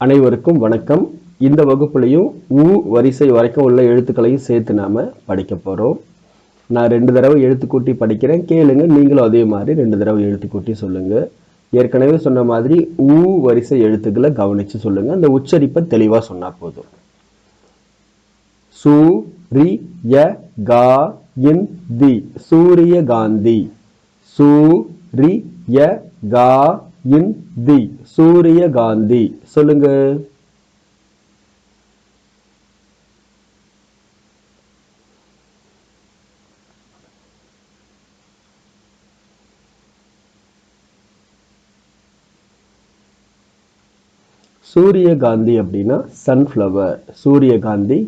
அனைவருக்கும் வணக்கம். இந்த வகுப்புலையும் உ வரிசை வரைக்கும் உள்ள எழுத்துக்களையும் சேர்த்து நாம படிக்க போகிறோம் நான் ரெண்டு தடவை எழுத்துக்கூட்டி படிக்கிறேன். கேளுங்க நீங்களும் அதே மாதிரி ரெண்டு தடவை எழுத்துக்கூட்டி சொல்லுங்கள் ஏற்கனவே சொன்ன மாதிரி உ வரிசை எழுத்துக்களை கவனித்து சொல்லுங்கள் அந்த உச்சரிப்பை தெளிவாக சொன்னால் போதும். சூ ரி ய கா இன் தி. சூரிய காந்தி சூ ரி ய கா இன் தி சூரிய காந்தி சொல்லுங்க. சூரியகாந்தி அப்படின்னா சன்ஃப்ளவர் சூரியகாந்தி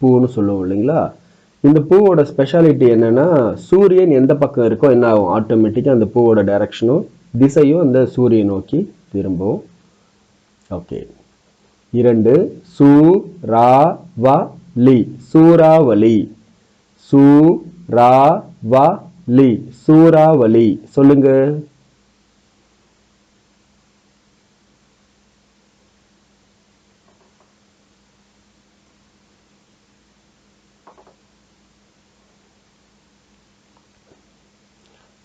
பூன்னு சொல்லுவோம் இல்லைங்களா? இந்த பூவோட ஸ்பெஷாலிட்டி என்னன்னா சூரியன் எந்த பக்கம் இருக்கோ என்ன ஆகும் ஆட்டோமேட்டிக்காக அந்த பூவோட டைரக்ஷனும் திசையும் அந்த சூரியன் நோக்கி திரும்பும். ஓகே இரண்டு சூ ரா வ லி. சூறாவளி. சூ ரா வ லி. சூறாவளி. சொல்லுங்க.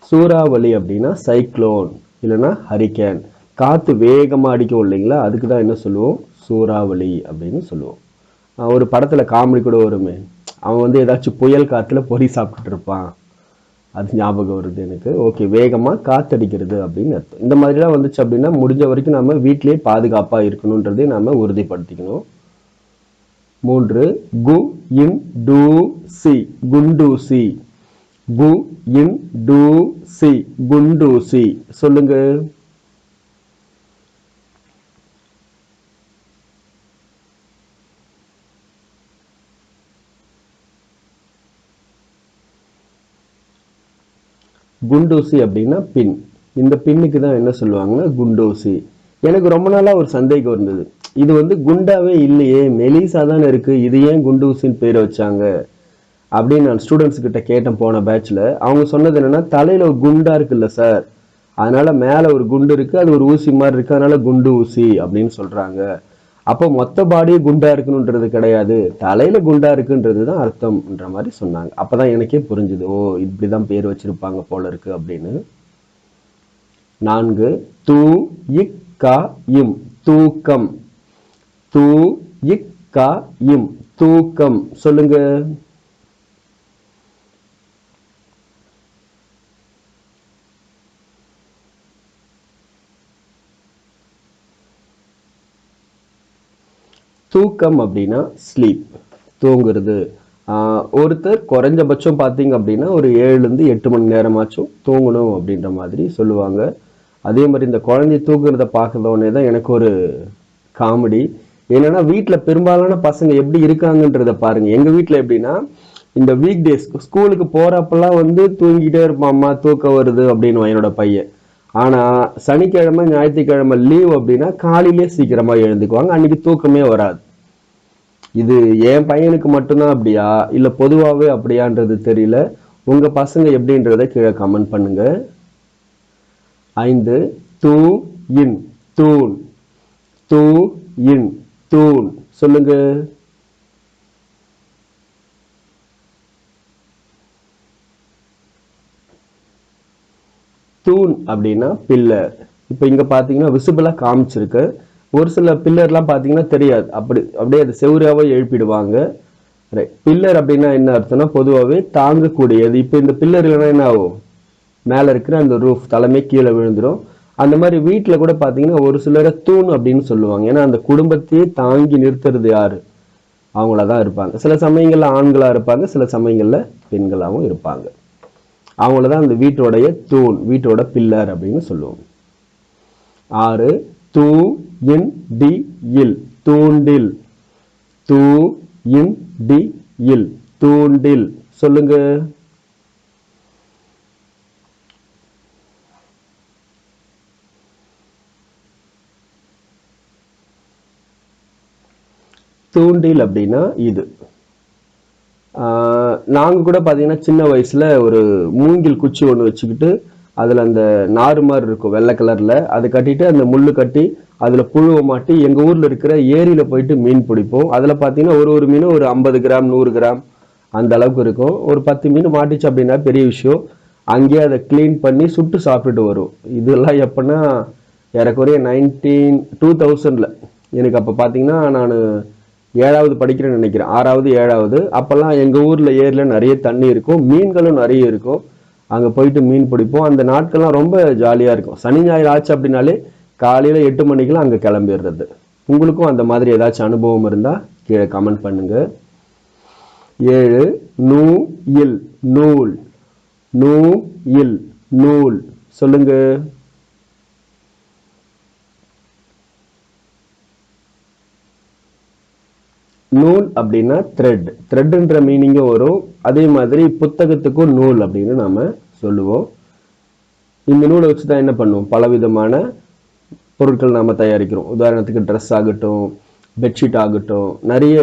சூறாவளி அப்படின்னா சைக்ளோன் இல்லைன்னா ஹரிக்கேன் காற்று வேகமாக அடிக்கும் இல்லைங்களா? அதுக்கு தான் என்ன சொல்லுவோம்? சூறாவளி அப்படின்னு சொல்லுவோம். ஒரு படத்தில் காமெடி கூட வருமே. அவன் வந்து ஏதாச்சும் புயல் காற்றுல பொறி சாப்பிட்டுட்டு இருப்பான். அது ஞாபகம் வருது எனக்கு. ஓகே வேகமாக காத்தடிக்கிறது அப்படின்னு அர்த்தம். இந்த மாதிரிலாம் வந்துச்சு அப்படின்னா முடிஞ்ச வரைக்கும் நம்ம வீட்டிலேயே பாதுகாப்பாக இருக்கணுன்றதை நம்ம உறுதிப்படுத்திக்கணும். மூன்று கு இன் டூ சி. குண்டூசி. கு இன் டு சி. குண்டூசி சொல்லுங்க. குண்டூசி அப்படின்னா பின். இந்த பின்னுக்கு தான் என்ன சொல்லுவாங்கன்னா குண்டூசி எனக்கு ரொம்ப நாளா ஒரு சந்தேகம் இருந்தது. இது வந்து குண்டாவே இல்லையே மெலிசா தானே இருக்கு. இது ஏன் குண்டூசின்னு பேர் வச்சாங்க? அப்படின்னு நான் ஸ்டூடெண்ட்ஸ் கிட்ட கேட்டேன் போன பேட்ச்ல அவங்க சொன்னது என்னன்னா தலையில ஒரு குண்டா இருக்குல்ல சார் அதனால மேல ஒரு குண்டு இருக்கு அது ஒரு ஊசி மாதிரி இருக்கு அதனால குண்டு ஊசி அப்படின்னு சொல்றாங்க. அப்போ மொத்த பாடியே குண்டா இருக்கணுன்றது கிடையாது. தலையில குண்டா இருக்குன்றது தான் அர்த்தம்ன்ற மாதிரி சொன்னாங்க. அப்பதான் எனக்கே புரிஞ்சுது ஓ இப்படிதான் பேர் வச்சிருப்பாங்க போல இருக்கு அப்படின்னு. நான்கு தூ இக் இம். தூக்கம். தூ இக் இம். தூக்கம். சொல்லுங்க. தூக்கம் அப்படின்னா ஸ்லீப் தூங்குறது. ஒருத்தர் குறைஞ்சபட்சம் பார்த்தீங்க அப்படின்னா ஒரு ஏழுலேருந்து எட்டு மணி நேரமாச்சும் தூங்கணும் அப்படின்ற மாதிரி சொல்லுவாங்க. அதே மாதிரி இந்த குழந்தை தூங்குறத பார்க்கறதோடனே தான் எனக்கு ஒரு காமெடி. என்னென்னா வீட்டில் பெரும்பாலான பசங்க எப்படி இருக்காங்கன்றத பாருங்கள் எங்கள் வீட்டில் எப்படின்னா இந்த வீக் டேஸ் ஸ்கூலுக்கு போகிறப்பெல்லாம் வந்து தூங்கிட்டே இருப்பாம்மா தூக்கம் வருது அப்படின்னு என்னோட பையன். ஆனால் சனிக்கிழமை ஞாயிற்றுக்கிழமை லீவ் அப்படின்னா காலையிலே சீக்கிரமாக எழுந்துக்குவாங்க. அன்றைக்கி தூக்கமே வராது. இது என் பையனுக்கு மட்டும்தான் அப்படியா? இல்ல பொதுவாவே அப்படியான்றது தெரியல. உங்க பசங்க எப்படின்றத கீழே கமெண்ட் பண்ணுங்க. ஐந்து தூ இன் தூண். தூ இன் தூண். சொல்லுங்க. தூண் அப்படின்னா பில்லர். இப்போ இங்க பாத்தீங்கன்னா விசிபிளா காமிச்சிருக்கு. ஒரு சில பில்லர்லாம் பார்த்தீங்கன்னா தெரியாது. அப்படி அப்படியே அது செவ்வறாவே எழுப்பிடுவாங்க. பில்லர் அப்படின்னா என்ன அர்த்தம்னா பொதுவாகவே தாங்கக்கூடியது. இப்போ இந்த பில்லர் இல்லைன்னா என்ன ஆகும்? மேலே இருக்கிற அந்த ரூஃப் தலைமை கீழே விழுந்துடும் அந்த மாதிரி வீட்டில் கூட பார்த்தீங்கன்னா ஒரு சிலரை தூண் அப்படின்னு சொல்லுவாங்க. ஏன்னா அந்த குடும்பத்தையே தாங்கி நிறுத்துறது யார்? அவங்கள தான் இருப்பாங்க. சில சமயங்களில் ஆண்களாக இருப்பாங்க சில சமயங்களில் பெண்களாகவும் இருப்பாங்க. அவங்கள தான் அந்த வீட்டோடைய தூண் வீட்டோட பில்லர் அப்படின்னு சொல்லுவோம் ஆறு தூண் இன் டி இல் தூண்டில். தூ இன் டி இல் தூண்டில். சொல்லுங்க. தூண்டில் அப்படின்னா இது. ஆஹ் நாங்க கூட பாத்தீங்கன்னா சின்ன வயசுல ஒரு மூங்கில் குச்சி ஒன்று வச்சுக்கிட்டு அதில் அந்த நாறு மாதிரி இருக்கும் வெள்ளை கலரில். அதை கட்டிட்டு அந்த முள்ளு கட்டி அதில் புழுவை மாட்டி எங்கள் ஊரில் இருக்கிற ஏரியில் போயிட்டு மீன் பிடிப்போம். அதில் பார்த்தீங்கன்னா ஒரு ஒரு மீனும் ஒரு ஐம்பது கிராம் நூறு கிராம் அந்த அளவுக்கு இருக்கும். ஒரு பத்து மீன் மாட்டிச்சு அப்படின்னா பெரிய விஷயம். அங்கேயே அதை க்ளீன் பண்ணி சுட்டு சாப்பிட்டுட்டு வரும். இதெல்லாம் எப்போன்னா ஏறக்குறைய நைன்டீன் டூ தௌசண்டில் எனக்கு அப்போ பார்த்தீங்கன்னா நான் ஏழாவது படிக்கிறேன்னு நினைக்கிறேன். ஆறாவது ஏழாவது. அப்போல்லாம் எங்கள் ஊரில் ஏரியில் நிறைய தண்ணி இருக்கும். மீன்களும் நிறைய இருக்கும். அங்கே போயிட்டு மீன் பிடிப்போம். அந்த நாட்கள்லாம் ரொம்ப ஜாலியாக இருக்கும். சனி ஞாயிறு ஆச்சு அப்படின்னாலே காலையில் எட்டு மணிக்கெல்லாம் அங்கே கிளம்பிடுறது. உங்களுக்கும் அந்த மாதிரி ஏதாச்சும் அனுபவம் இருந்தால் கீழே கமெண்ட் பண்ணுங்க. ஏழு நூ இல் நூல். நூ இல் நூல். சொல்லுங்க. நூல் அப்படின்னா த்ரெட் த்ரெட்ன்ற மீனிங்கும் வரும். அதே மாதிரி புத்தகத்துக்கும் நூல் அப்படின்னு நாம் சொல்லுவோம். இந்த நூலை வச்சு தான் என்ன பண்ணுவோம்? பலவிதமான பொருட்கள் நாம் தயாரிக்கிறோம். உதாரணத்துக்கு ட்ரெஸ் ஆகட்டும் பெட்ஷீட் ஆகட்டும் நிறைய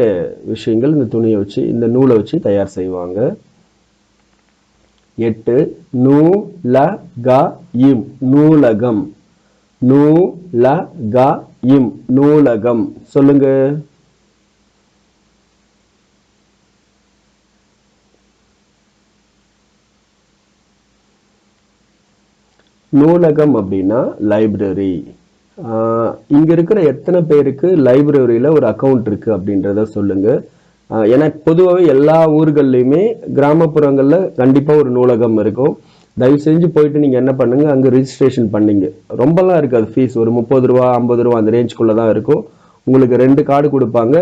விஷயங்கள் இந்த துணியை வச்சு இந்த நூலை வச்சு தயார் செய்வாங்க. எட்டு நூ ல க இம் நூலகம். நூ ல க இம் நூலகம் சொல்லுங்கள் நூலகம் அப்படின்னா லைப்ரரி இங்க இருக்கிற எத்தனை பேருக்கு லைப்ரரியில ஒரு அக்கவுண்ட் இருக்கு அப்படின்றத சொல்லுங்க. ஏன்னா பொதுவாகவே எல்லா ஊர்கள்லையுமே கிராமப்புறங்கள்ல கண்டிப்பா ஒரு நூலகம் இருக்கும். தயவு செஞ்சு போயிட்டு நீங்க என்ன பண்ணுங்க அங்க ரிஜிஸ்ட்ரேஷன் பண்ணீங்க. ரொம்பலாம் இருக்காது ஃபீஸ் ஒரு முப்பது ரூபா ஐம்பது ரூபா அந்த ரேஞ்சுக்குள்ள தான் இருக்கும். உங்களுக்கு ரெண்டு கார்டு கொடுப்பாங்க.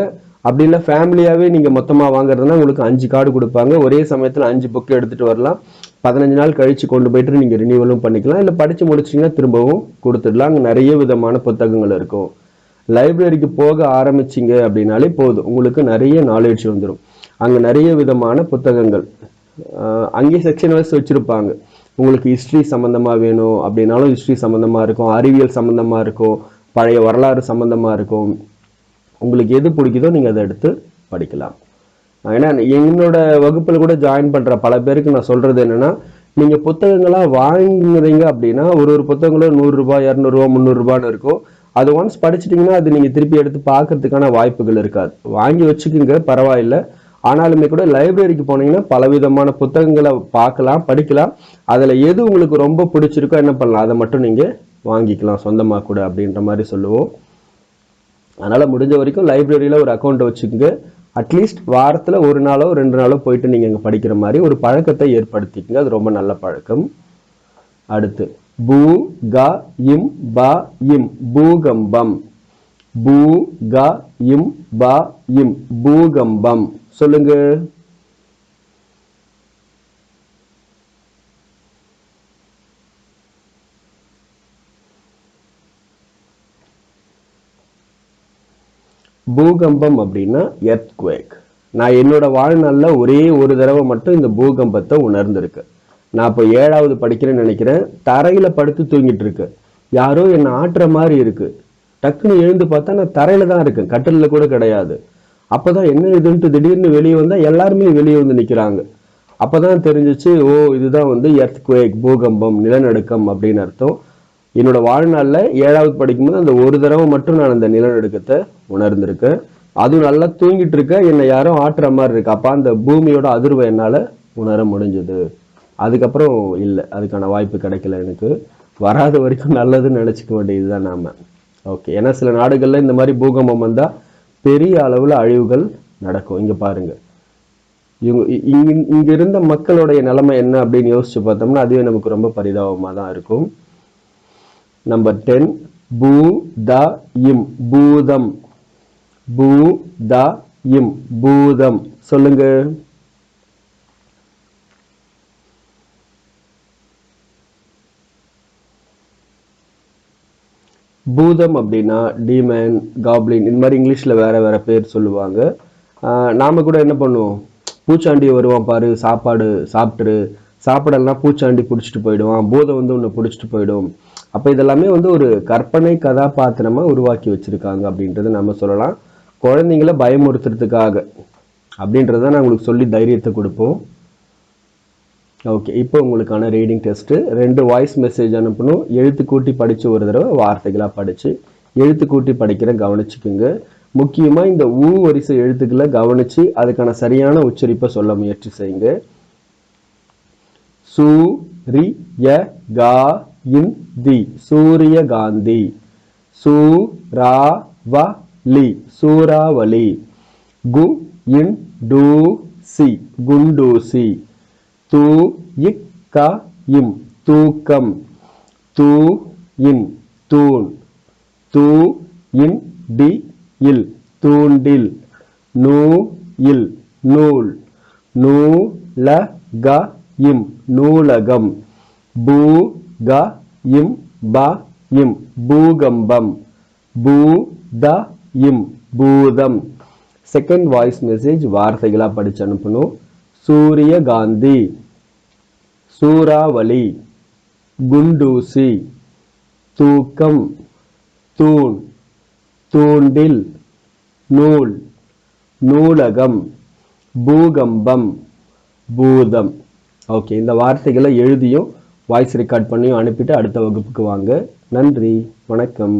அப்படி இல்லை ஃபேமிலியாகவே நீங்கள் மொத்தமாக வாங்குறதுனா உங்களுக்கு அஞ்சு கார்டு கொடுப்பாங்க. ஒரே சமயத்தில் அஞ்சு புக் எடுத்துகிட்டு வரலாம். பதினஞ்சு நாள் கழித்து கொண்டு போயிட்டு நீங்கள் ரினியூவலும் பண்ணிக்கலாம். இல்லை படித்து முடிச்சிங்கன்னா திரும்பவும் கொடுத்துடலாம். அங்கே நிறைய விதமான புத்தகங்கள் இருக்கும். லைப்ரரிக்கு போக ஆரம்பிச்சிங்க அப்படின்னாலே போதும். உங்களுக்கு நிறைய நாலேஜ் வந்துடும் அங்கே நிறைய விதமான புத்தகங்கள். அங்கேயே செக்ஷன் வைஸ் வச்சுருப்பாங்க. உங்களுக்கு ஹிஸ்ட்ரி சம்மந்தமாக வேணும் அப்படின்னாலும் ஹிஸ்ட்ரி சம்மந்தமாக இருக்கும். அறிவியல் சம்மந்தமாக இருக்கும். பழைய வரலாறு சம்மந்தமாக இருக்கும். உங்களுக்கு எது பிடிக்குதோ நீங்கள் அதை எடுத்து படிக்கலாம். ஏன்னா என்னோட வகுப்பில் கூட ஜாயின் பண்ற பல பேருக்கு நான் சொல்றது என்னன்னா நீங்க புத்தகங்களா வாங்குறீங்க அப்படின்னா ஒரு ஒரு புத்தகங்களும் நூறுரூபா இரநூறுவா முந்நூறுரூபான்னு இருக்கும். அது ஒன்ஸ் படிச்சிட்டிங்கன்னா அது நீங்கள் திருப்பி எடுத்து பார்க்கறதுக்கான வாய்ப்புகள் இருக்காது. வாங்கி வச்சுக்கோங்க பரவாயில்ல. ஆனாலுமே கூட லைப்ரரிக்கு போனீங்கன்னா பலவிதமான புத்தகங்களை பார்க்கலாம் படிக்கலாம். அதில் எது உங்களுக்கு ரொம்ப பிடிச்சிருக்கோ என்ன பண்ணலாம்? அதை மட்டும் நீங்கள் வாங்கிக்கலாம் சொந்தமாக கூட அப்படின்ற மாதிரி சொல்லுவோம். அதனால் முடிஞ்ச வரைக்கும் லைப்ரரியில் ஒரு அக்கௌண்ட் வச்சுக்கோங்க. அட்லீஸ்ட் வாரத்தில் ஒரு நாளோ ரெண்டு நாளோ போயிட்டு நீங்கள் இங்கே படிக்கிற மாதிரி ஒரு பழக்கத்தை ஏற்படுத்திக்கங்க. அது ரொம்ப நல்ல பழக்கம். அடுத்து பூ க இம் ப இம் பூகம்பம். பூ க இம் ப இம் பூகம்பம். சொல்லுங்கள் பூகம்பம் அப்படின்னா எர்த்குவேக் நான் என்னோட வாழ்நாளில் ஒரே ஒரு தடவை மட்டும் இந்த பூகம்பத்தை உணர்ந்திருக்கேன் நான் இப்போ ஏழாவது படிக்கிறேன்னு நினைக்கிறேன். தரையில் படுத்து தூங்கிட்டு இருக்கு. யாரோ என்னை ஆட்டுற மாதிரி இருக்கு. டக்குன்னு எழுந்து பார்த்தா நான் தரையில தான் இருக்கேன். கட்டலில் கூட கிடையாது. அப்போ தான் என்ன இதுன்ட்டு திடீர்னு வெளியே வந்தால் எல்லாருமே வெளியே வந்து நிற்கிறாங்க அப்போ தான் தெரிஞ்சிச்சு ஓ இதுதான் வந்து எர்த்குவேக் பூகம்பம் நிலநடுக்கம் அப்படின்னு அர்த்தம். என்னோட வாழ்நாளில் ஏழாவது படிக்கும்போது அந்த ஒரு தடவை மட்டும் நான் அந்த நிலநடுக்கத்தை உணர்ந்திருக்கேன். அதுவும் நல்லா தூங்கிட்டு இருக்க என்னை யாரும் ஆட்டுற மாதிரி இருக்கு. அப்போ அந்த பூமியோட அதிர்வை என்னால் உணர முடிஞ்சது. அதுக்கப்புறம் இல்லை அதுக்கான வாய்ப்பு கிடைக்கல எனக்கு. வராத வரைக்கும் நல்லதுன்னு நினைச்சுக்க வேண்டியதுதான் நாம். ஓகே ஏன்னா சில நாடுகளில் இந்த மாதிரி பூகம்பம் வந்தால் பெரிய அளவில் அழிவுகள் நடக்கும். இங்கே பாருங்கள் இவங்க இ- இங்கே இருந்த மக்களுடைய நிலைமை என்ன அப்படின்னு யோசிச்சு பார்த்தோம்னா அதுவே நமக்கு ரொம்ப பரிதாபமாக தான் இருக்கும். நம்பர் டென் பூ த இம் பூதம் பூ த இம் பூதம் சொல்லுங்க. பூதம் அப்படின்னா டீமன் காப்ளின் இந்த மாதிரி இங்கிலீஷ்ல வேற வேற பேர் சொல்லுவாங்க. ஆஹ் நாம கூட என்ன பண்ணுவோம்? பூச்சாண்டி வருவான் பாரு சாப்பாடு சாப்பிட்டுரு. சாப்பிடலாம் பூச்சாண்டி பிடிச்சிட்டு போயிடுவான். பூதம் வந்து உன்னை பிடிச்சிட்டு போயிடும். அப்போ இதெல்லாமே வந்து ஒரு கற்பனை கதாபாத்திரமாக உருவாக்கி வச்சுருக்காங்க அப்படின்றத நம்ம சொல்லலாம். குழந்தைங்கள பயமுறுத்துறதுக்காக அப்படின்றத நான் உங்களுக்கு சொல்லி தைரியத்தை கொடுப்போம். ஓகே இப்போ உங்களுக்கான ரீடிங் டெஸ்ட்டு ரெண்டு வாய்ஸ் மெசேஜ் அனுப்பணும். எழுத்து கூட்டி படித்து ஒரு தடவை வார்த்தைகளாக படித்து எழுத்து கூட்டி படிக்கிற கவனிச்சுக்குங்க. முக்கியமாக இந்த ஊ வரிசை எழுத்துக்களை கவனித்து அதுக்கான சரியான உச்சரிப்பை சொல்ல முயற்சி செய்யுங்க. சூ ரி ய கா இன் தி சூரியகாந்தி. சூ ரா வ லி. சூறாவளி. கு இன் டூ சி. குண்டூசி. தூ இக் க இம். தூக்கம். தூ இன் தூண். தூ இன் டி இல். தூண்டில். நூ இல். நூல். நூ ல க இம். நூலகம். பூ க இம் ப இம். பூகம்பம். பூ த இம். பூதம். செகண்ட் வாய்ஸ் மெசேஜ் வார்த்தைகளாக படிச்சு அனுப்பணும். சூரியகாந்தி. சூறாவளி. குண்டூசி. தூக்கம். தூண். தூண்டில். நூல். நூலகம். பூகம்பம். பூதம். ஓகே இந்த வார்த்தைகளை எழுதியும் வாய்ஸ் ரெக்கார்ட் பண்ணியும் அனுப்பிட்டு அடுத்த வகுப்புக்கு வாங்க. நன்றி. வணக்கம்.